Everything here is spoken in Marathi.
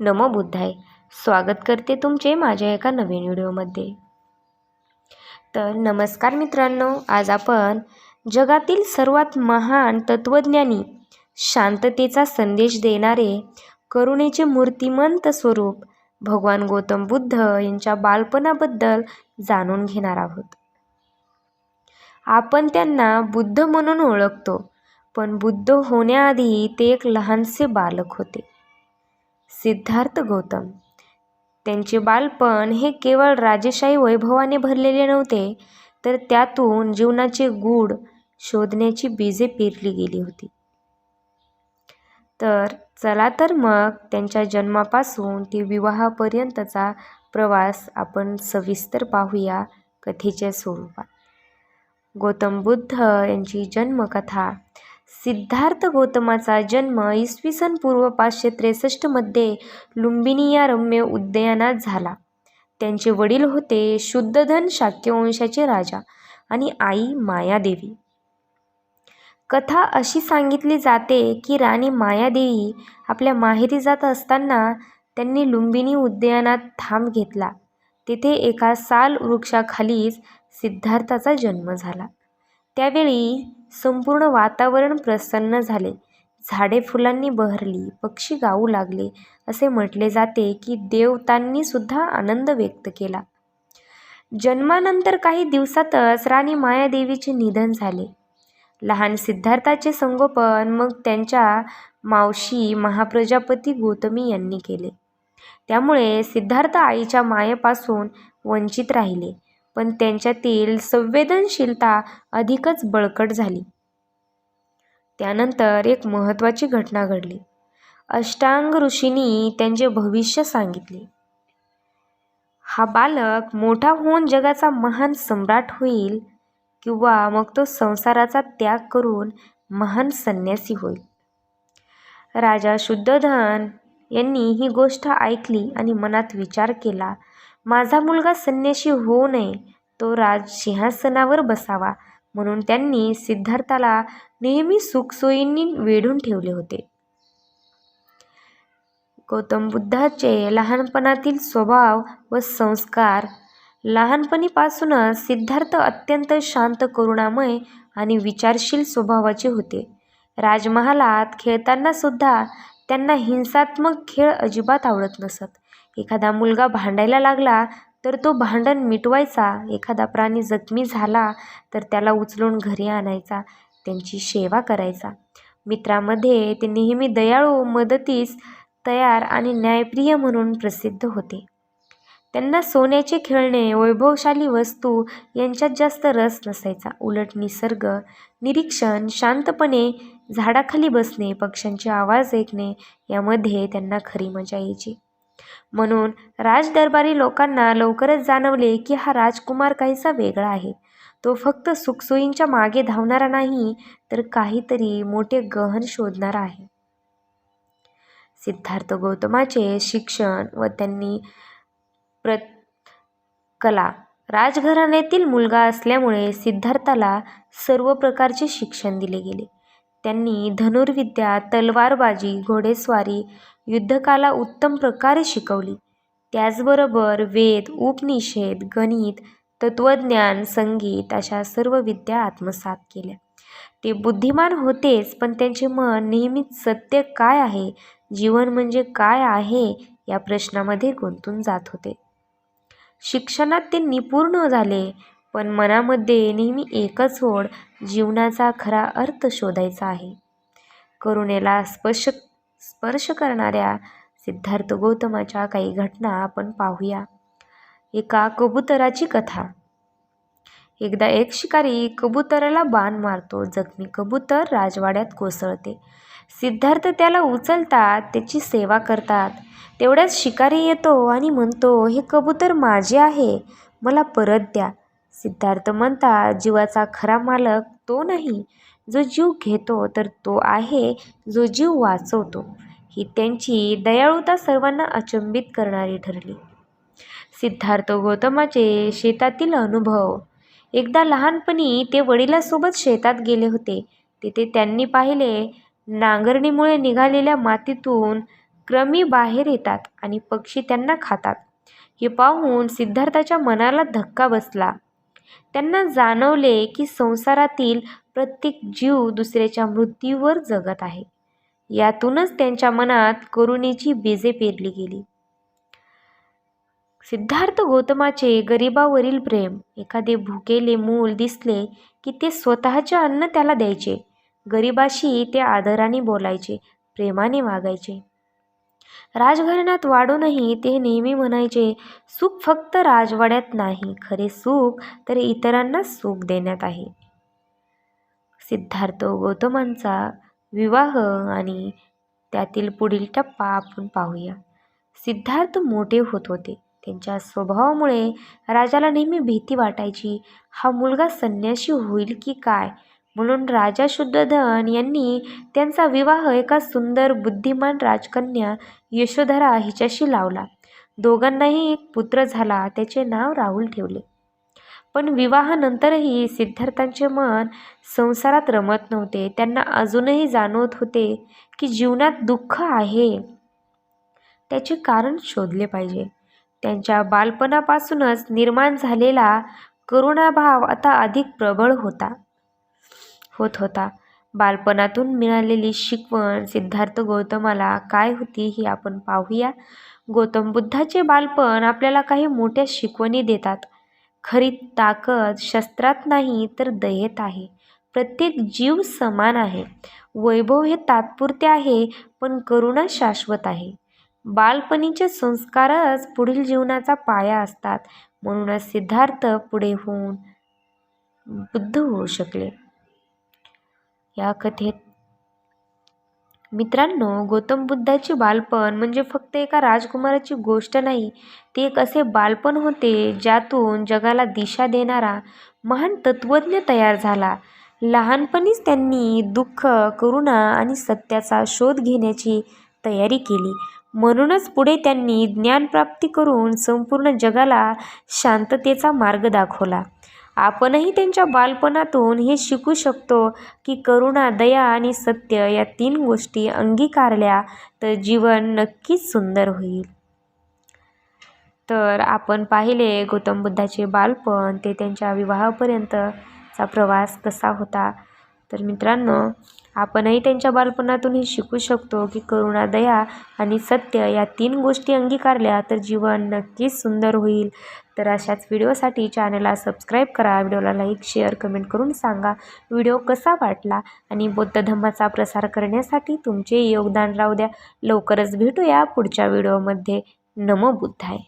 नमो बुद्धाय. स्वागत करते तुमचे माझ्या एका नवीन व्हिडिओमध्ये. तर नमस्कार मित्रांनो आज आपण जगातील सर्वात महान तत्त्वज्ञानी शांततेचा संदेश देणारे करुणेचे मूर्तिमंत स्वरूप भगवान गौतम बुद्ध यांच्या बालपणाबद्दल जाणून घेणार आहोत. आपण त्यांना बुद्ध म्हणून ओळखतो पण बुद्ध होण्याआधी ते एक लहानसे बालक होते. सिद्धार्थ गौतम. त्यांचे बालपण हे केवळ राजेशाही वैभवाने भरलेले नव्हते तर त्यातून जीवनाचे गूढ शोधण्याची बीजे पेरली गेली होती. तर चला तर मग त्यांच्या जन्मापासून ते विवाहापर्यंतचा प्रवास आपण सविस्तर पाहूया कथेच्या स्वरूपात. गौतम बुद्ध यांची जन्मकथा सिद्धार्थ गौतमाचा जन्म इसवी सन पूर्व पाचशे त्रेसष्टमध्ये लुंबिनी या रम्य उद्यानात झाला. त्यांचे वडील होते शुद्धधन शाक्यवंशाचे राजा आणि आई मायादेवी. कथा अशी सांगितली जाते की राणी मायादेवी आपल्या माहेरी जात असताना त्यांनी लुंबिनी उद्यानात थांब घेतला. तेथे एका साल वृक्षाखालीच सिद्धार्थाचा जन्म झाला. त्यावेळी संपूर्ण वातावरण प्रसन्न झाले. झाडे फुलांनी बहरली पक्षी गाऊ लागले असे म्हटले जाते की देवतांनी सुद्धा आनंद व्यक्त केला. जन्मानंतर काही दिवसातच राणी मायादेवीचे निधन झाले. लहान सिद्धार्थाचे संगोपन मग त्यांच्या मावशी महाप्रजापती गौतमी यांनी केले. त्यामुळे सिद्धार्थ आईच्या मायेपासून वंचित राहिले. पण त्यांच्यातील संवेदनशीलता अधिकच बळकट झाली. त्यानंतर एक महत्त्वाची घटना घडली. अष्टांग ऋषींनी त्यांचे भविष्य सांगितले. हा बालक मोठा होऊन जगाचा महान सम्राट होईल किंवा मग तो संसाराचा त्याग करून महान संन्यासी होईल. राजा शुद्धधन यांनी ही गोष्ट ऐकली आणि मनात विचार केला माझा मुलगा संन्याशी होऊ नये तो राज सिंहासनावर बसावा म्हणून त्यांनी सिद्धार्थाला नेहमी सुखसोयींनी वेढून ठेवले होते. गौतम बुद्धाचे लहानपणातील स्वभाव व संस्कार लहानपणीपासूनच सिद्धार्थ अत्यंत शांत करुणामय आणि विचारशील स्वभावाचे होते. राजमहालात खेळताना सुद्धा त्यांना हिंसात्मक खेळ अजिबात आवडत नसत. एखादा मुलगा भांडायला लागला तर तो भांडण मिटवायचा. एखादा प्राणी जखमी झाला तर त्याला उचलून घरी आणायचा त्यांची सेवा करायचा. मित्रामध्ये ते नेहमी दयाळू मदतीस तयार आणि न्यायप्रिय म्हणून प्रसिद्ध होते. त्यांना सोन्याचे खेळणे वैभवशाली वस्तू यांच्यात जास्त रस नसायचा. उलट निसर्ग निरीक्षण शांतपणे झाडाखाली बसणे पक्ष्यांचे आवाज ऐकणे यामध्ये त्यांना खरी मजा यायची. म्हणून राजदरबारी लोकांना लवकरच जाणवले की हा राजकुमार काहीसा वेगळा आहे. तो फक्त सुखसोयींच्या मागे धावणारा नाही तर काहीतरी मोठे गहन शोधणारा आहे. सिद्धार्थ गौतमाचे शिक्षण व त्यांनी प्र कला राजघराण्यातील मुलगा असल्यामुळे सिद्धार्थाला सर्व प्रकारचे शिक्षण दिले गेले. त्यांनी धनुर्विद्या तलवारबाजी घोडेस्वारी युद्धकाला उत्तम प्रकारे शिकवली. त्याचबरोबर वेद उपनिषेद गणित तत्त्वज्ञान संगीत अशा सर्व विद्या आत्मसात केल्या. ते बुद्धिमान होतेच पण त्यांचे मन नेहमीच सत्य काय आहे जीवन म्हणजे काय आहे या प्रश्नामध्ये गुंतून जात होते. शिक्षणात ते निपूर्ण झाले पण मनामध्ये नेहमी एकच ओढ जीवनाचा खरा अर्थ शोधायचा आहे. करुणेला स्पर्श स्पर्श करणाऱ्या सिद्धार्थ गौतमाच्या काही घटना आपण पाहूया. एका कबुतराची कथा. एकदा एक शिकारी कबुतराला बाण मारतो. जखमी कबूतर राजवाड्यात कोसळते. सिद्धार्थ त्याला उचलतात त्याची सेवा करतात. तेवढ्याच शिकारी येतो आणि म्हणतो हे कबूतर माझे आहे. मला परत द्या. सिद्धार्थ म्हणतात जीवाचा खरा मालक तो नाही. जो जीव घेतो तर तो आहे. जो जीव वाचवतो. ही त्यांची दयाळुता सर्वांना अचंबित करणारी ठरली. सिद्धार्थ गौतमाचे शेतातील अनुभव. एकदा लहानपणी ते वडिलांसोबत शेतात गेले होते. तिथे त्यांनी पाहिले नांगरणीमुळे निघालेल्या मातीतून क्रमी बाहेर येतात आणि पक्षी त्यांना खातात. हे पाहून सिद्धार्थाच्या मनाला धक्का बसला. त्यांना जाणवले की संसारातील प्रत्येक जीव दुसऱ्याच्या मृत्यूवर जगत आहे. यातूनच त्यांच्या मनात करुणेची बीजे पेरली गेली. सिद्धार्थ गौतमाचे गरिबावरील प्रेम एखादे भुकेले मूल दिसले की ते स्वतःचे अन्न त्याला द्यायचे. गरिबाशी ते आदराने बोलायचे प्रेमाने वागायचे. राजघराण्यात वाढूनही ते नेहमी म्हणायचे सुख फक्त राजवाड्यात नाही खरे सुख तर इतरांना सुख देण्यात आहे. सिद्धार्थ गौतमांचा विवाह आणि त्यातील पुढील टप्पा आपण पाहूया. सिद्धार्थ मोठे होत होते. त्यांच्या स्वभावामुळे राजाला नेहमी भीती वाटायची हा मुलगा संन्याशी होईल की काय? म्हणून राजा शुद्धधन यांनी त्यांचा विवाह एका सुंदर बुद्धिमान राजकन्या यशोधरा हिच्याशी लावला. दोघांनाही एक पुत्र झाला त्याचे नाव राहुल ठेवले. पण विवाहानंतरही सिद्धार्थांचे मन संसारात रमत नव्हते. त्यांना अजूनही जाणवत होते की जीवनात दुःख आहे. त्याचे कारण शोधले पाहिजे. त्यांच्या बालपणापासूनच निर्माण झालेला करुणाभाव आता अधिक प्रबळ होता. होत होता. बालपणातून मिळालेली शिकवण सिद्धार्थ गौतमाला काय होती ही आपण पाहूया. गौतम बुद्धाचे बालपण आपल्याला काही मोठ्या शिकवणी देतात. खरी ताकद शस्त्रात नाही तर दयेत आहे. प्रत्येक जीव समान आहे. वैभव हे तात्पुरते आहे पण करुणा शाश्वत आहे. बालपणीचे संस्कारच पुढील जीवनाचा पाया असतात. म्हणूनच सिद्धार्थ पुढे होऊन बुद्ध होऊ शकले. या कथेत. मित्रांनो गौतम बुद्धाचे बालपण म्हणजे फक्त एका राजकुमाराची गोष्ट नाही ते एक असे बालपण होते ज्यातून जगाला दिशा देणारा महान तत्वज्ञ तयार झाला. लहानपणीच त्यांनी दुःख करुणा आणि सत्याचा शोध घेण्याची तयारी केली. म्हणूनच पुढे त्यांनी ज्ञानप्राप्ती करून संपूर्ण जगाला शांततेचा मार्ग दाखवला. आपणही त्यांच्या बालपणातून हे शिकू शकतो की करुणा दया आणि सत्य या तीन गोष्टी अंगीकारल्या तर जीवन नक्कीच सुंदर होईल. तर आपण पाहिले गौतम बुद्धाचे बालपण ते त्यांच्या विवाहापर्यंतचा प्रवास कसा होता? तर मित्रांनो आपणही त्यांच्या बालपणातून हे शिकू शकतो की करुणा दया आणि सत्य या तीन गोष्टी अंगीकारल्या तर जीवन नक्कीच सुंदर होईल. तर अशाच व्हिडिओसाठी चॅनलला सबस्क्राईब करा व्हिडिओला लाईक शेअर कमेंट करून सांगा. व्हिडिओ कसा वाटला आणि बौद्ध धम्माचा प्रसार करण्यासाठी तुमचे योगदान राहू द्या. लवकरच भेटूया पुढच्या व्हिडिओमध्ये. नमो बुद्धाय.